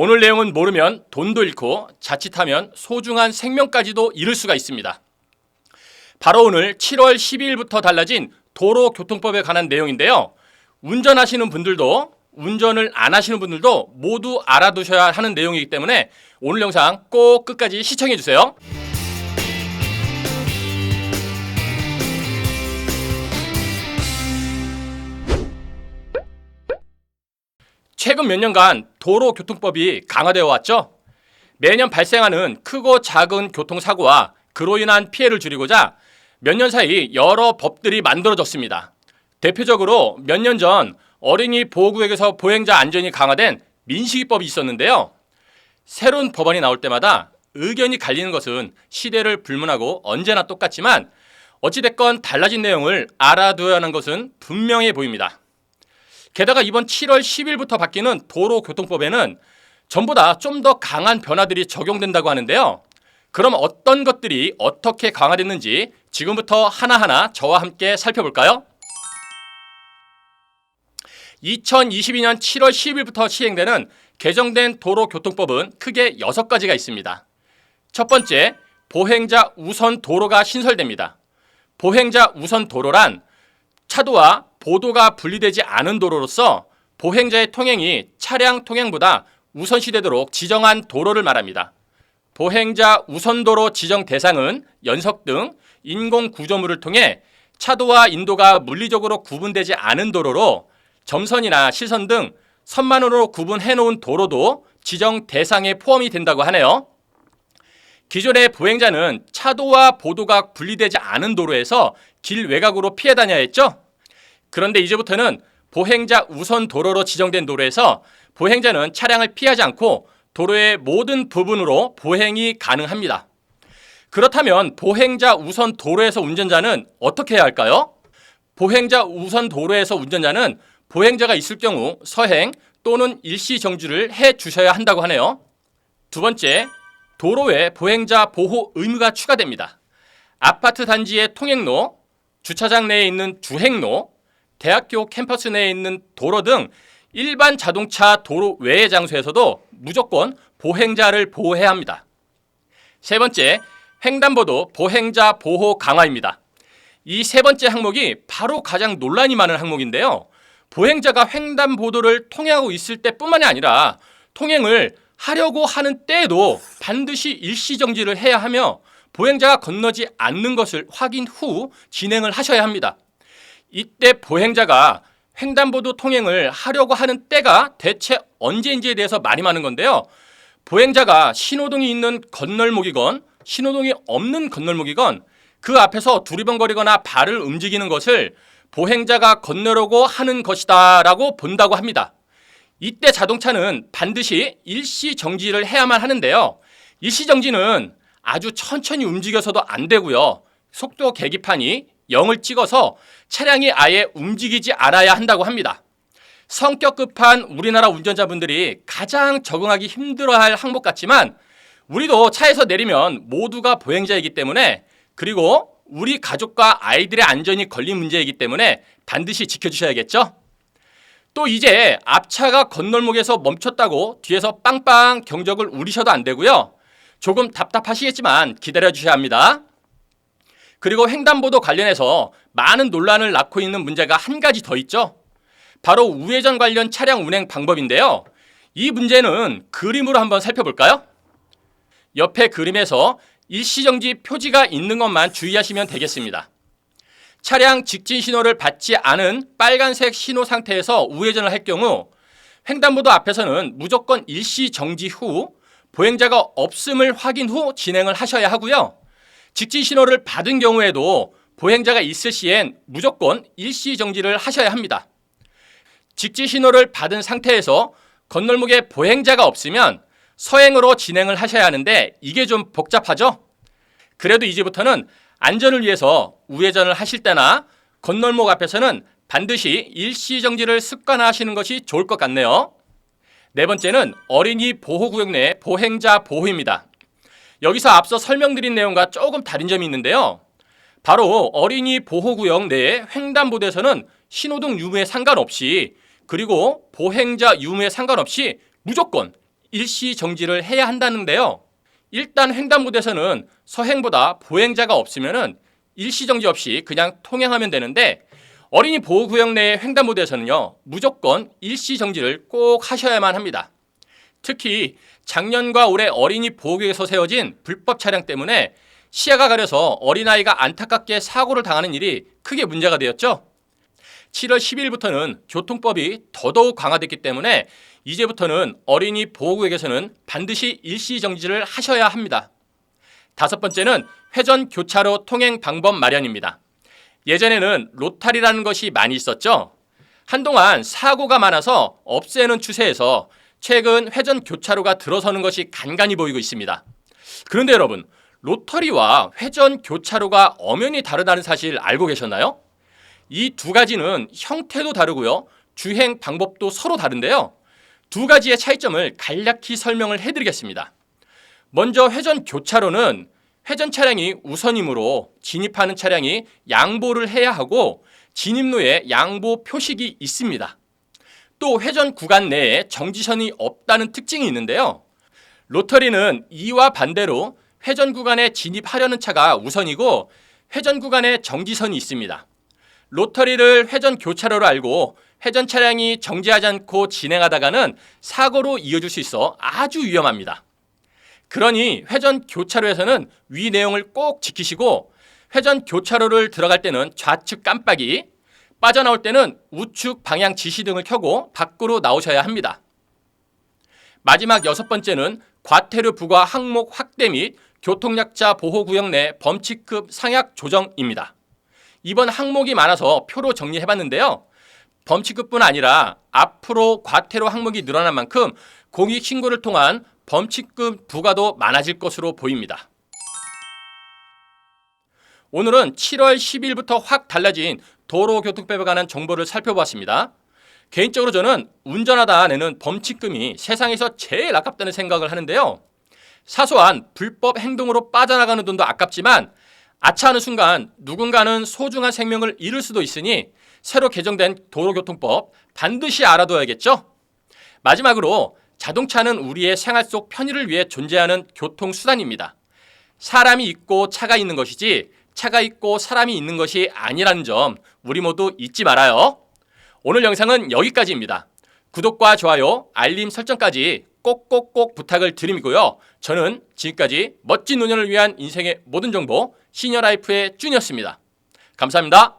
오늘 내용은 모르면 돈도 잃고 자칫하면 소중한 생명까지도 잃을 수가 있습니다. 바로 오늘 7월 12일부터 달라진 도로교통법에 관한 내용인데요. 운전하시는 분들도 운전을 안 하시는 분들도 모두 알아두셔야 하는 내용이기 때문에 오늘 영상 꼭 끝까지 시청해 주세요. 최근 몇 년간 도로교통법이 강화되어 왔죠. 매년 발생하는 크고 작은 교통사고와 그로 인한 피해를 줄이고자 몇 년 사이 여러 법들이 만들어졌습니다. 대표적으로 몇 년 전 어린이 보호구역에서 보행자 안전이 강화된 민식이법이 있었는데요. 새로운 법안이 나올 때마다 의견이 갈리는 것은 시대를 불문하고 언제나 똑같지만 어찌됐건 달라진 내용을 알아두어야 하는 것은 분명해 보입니다. 게다가 이번 7월 10일부터 바뀌는 도로교통법에는 전보다 좀 더 강한 변화들이 적용된다고 하는데요. 그럼 어떤 것들이 어떻게 강화됐는지 지금부터 하나하나 저와 함께 살펴볼까요? 2022년 7월 10일부터 시행되는 개정된 도로교통법은 크게 6가지가 있습니다. 첫 번째, 보행자 우선 도로가 신설됩니다. 보행자 우선 도로란 차도와 보도가 분리되지 않은 도로로서 보행자의 통행이 차량 통행보다 우선시되도록 지정한 도로를 말합니다. 보행자 우선도로 지정 대상은 연석 등 인공 구조물을 통해 차도와 인도가 물리적으로 구분되지 않은 도로로 점선이나 시선 등 선만으로 구분해 놓은 도로도 지정 대상에 포함이 된다고 하네요. 기존의 보행자는 차도와 보도가 분리되지 않은 도로에서 길 외곽으로 피해 다녀야 했죠. 그런데 이제부터는 보행자 우선 도로로 지정된 도로에서 보행자는 차량을 피하지 않고 도로의 모든 부분으로 보행이 가능합니다. 그렇다면 보행자 우선 도로에서 운전자는 어떻게 해야 할까요? 보행자 우선 도로에서 운전자는 보행자가 있을 경우 서행 또는 일시 정지를 해 주셔야 한다고 하네요. 두 번째, 도로에 보행자 보호 의무가 추가됩니다. 아파트 단지의 통행로, 주차장 내에 있는 주행로, 대학교 캠퍼스 내에 있는 도로 등 일반 자동차 도로 외의 장소에서도 무조건 보행자를 보호해야 합니다. 세 번째, 횡단보도 보행자 보호 강화입니다. 이 세 번째 항목이 바로 가장 논란이 많은 항목인데요. 보행자가 횡단보도를 통행하고 있을 때뿐만이 아니라 통행을 하려고 하는 때에도 반드시 일시정지를 해야 하며 보행자가 건너지 않는 것을 확인 후 진행을 하셔야 합니다. 이때 보행자가 횡단보도 통행을 하려고 하는 때가 대체 언제인지에 대해서 말이 많은 건데요. 보행자가 신호등이 있는 건널목이건 신호등이 없는 건널목이건 그 앞에서 두리번거리거나 발을 움직이는 것을 보행자가 건너려고 하는 것이다 라고 본다고 합니다. 이때 자동차는 반드시 일시 정지를 해야만 하는데요. 일시 정지는 아주 천천히 움직여서도 안 되고요. 속도 계기판이 0을 찍어서 차량이 아예 움직이지 않아야 한다고 합니다. 성격 급한 우리나라 운전자분들이 가장 적응하기 힘들어할 항목 같지만 우리도 차에서 내리면 모두가 보행자이기 때문에 그리고 우리 가족과 아이들의 안전이 걸린 문제이기 때문에 반드시 지켜주셔야겠죠? 또 이제 앞차가 건널목에서 멈췄다고 뒤에서 빵빵 경적을 울리셔도 안 되고요. 조금 답답하시겠지만 기다려 주셔야 합니다. 그리고 횡단보도 관련해서 많은 논란을 낳고 있는 문제가 한 가지 더 있죠. 바로 우회전 관련 차량 운행 방법인데요. 이 문제는 그림으로 한번 살펴볼까요? 옆에 그림에서 일시정지 표지가 있는 것만 주의하시면 되겠습니다. 차량 직진 신호를 받지 않은 빨간색 신호 상태에서 우회전을 할 경우 횡단보도 앞에서는 무조건 일시 정지 후 보행자가 없음을 확인 후 진행을 하셔야 하고요. 직진 신호를 받은 경우에도 보행자가 있을 시엔 무조건 일시 정지를 하셔야 합니다. 직진 신호를 받은 상태에서 건널목에 보행자가 없으면 서행으로 진행을 하셔야 하는데 이게 좀 복잡하죠? 그래도 이제부터는 안전을 위해서 우회전을 하실 때나 건널목 앞에서는 반드시 일시 정지를 습관화하시는 것이 좋을 것 같네요. 네 번째는 어린이 보호구역 내 보행자 보호입니다. 여기서 앞서 설명드린 내용과 조금 다른 점이 있는데요. 바로 어린이 보호구역 내의 횡단보도에서는 신호등 유무에 상관없이 그리고 보행자 유무에 상관없이 무조건 일시 정지를 해야 한다는데요. 일단 횡단보도에서는 서행보다 보행자가 없으면은 일시 정지 없이 그냥 통행하면 되는데 어린이 보호구역 내 횡단보도에서는요 무조건 일시 정지를 꼭 하셔야만 합니다. 특히 작년과 올해 어린이 보호구역에서 세워진 불법 차량 때문에 시야가 가려서 어린아이가 안타깝게 사고를 당하는 일이 크게 문제가 되었죠. 7월 10일부터는 교통법이 더더욱 강화됐기 때문에 이제부터는 어린이 보호구역에서는 반드시 일시 정지를 하셔야 합니다. 다섯 번째는 회전 교차로 통행 방법 마련입니다. 예전에는 로타리라는 것이 많이 있었죠. 한동안 사고가 많아서 없애는 추세에서 최근 회전 교차로가 들어서는 것이 간간히 보이고 있습니다. 그런데 여러분, 로터리와 회전 교차로가 엄연히 다르다는 사실 알고 계셨나요? 이 두 가지는 형태도 다르고요. 주행 방법도 서로 다른데요. 두 가지의 차이점을 간략히 설명을 해드리겠습니다. 먼저 회전 교차로는 회전 차량이 우선이므로 진입하는 차량이 양보를 해야 하고 진입로에 양보 표식이 있습니다. 또 회전 구간 내에 정지선이 없다는 특징이 있는데요. 로터리는 이와 반대로 회전 구간에 진입하려는 차가 우선이고 회전 구간에 정지선이 있습니다. 로터리를 회전 교차로로 알고 회전 차량이 정지하지 않고 진행하다가는 사고로 이어질 수 있어 아주 위험합니다. 그러니 회전 교차로에서는 위 내용을 꼭 지키시고 회전 교차로를 들어갈 때는 좌측 깜빡이, 빠져나올 때는 우측 방향 지시 등을 켜고 밖으로 나오셔야 합니다. 마지막 여섯 번째는 과태료 부과 항목 확대 및 교통약자 보호구역 내 범칙급 상약 조정입니다. 이번 항목이 많아서 표로 정리해봤는데요. 범칙급뿐 아니라 앞으로 과태료 항목이 늘어난 만큼 공익 신고를 통한 범칙급 부과도 많아질 것으로 보입니다. 오늘은 7월 10일부터 확 달라진 도로교통법에 관한 정보를 살펴보았습니다. 개인적으로 저는 운전하다 내는 범칙금이 세상에서 제일 아깝다는 생각을 하는데요. 사소한 불법 행동으로 빠져나가는 돈도 아깝지만 아차하는 순간 누군가는 소중한 생명을 잃을 수도 있으니 새로 개정된 도로교통법 반드시 알아둬야겠죠? 마지막으로 자동차는 우리의 생활 속 편의를 위해 존재하는 교통수단입니다. 사람이 있고 차가 있는 것이지 차가 있고 사람이 있는 것이 아니라는 점 우리 모두 잊지 말아요. 오늘 영상은 여기까지입니다. 구독과 좋아요, 알림 설정까지 꼭꼭꼭 부탁을 드리고요. 저는 지금까지 멋진 노년을 위한 인생의 모든 정보 시니어라이프의 쭈니였습니다. 감사합니다.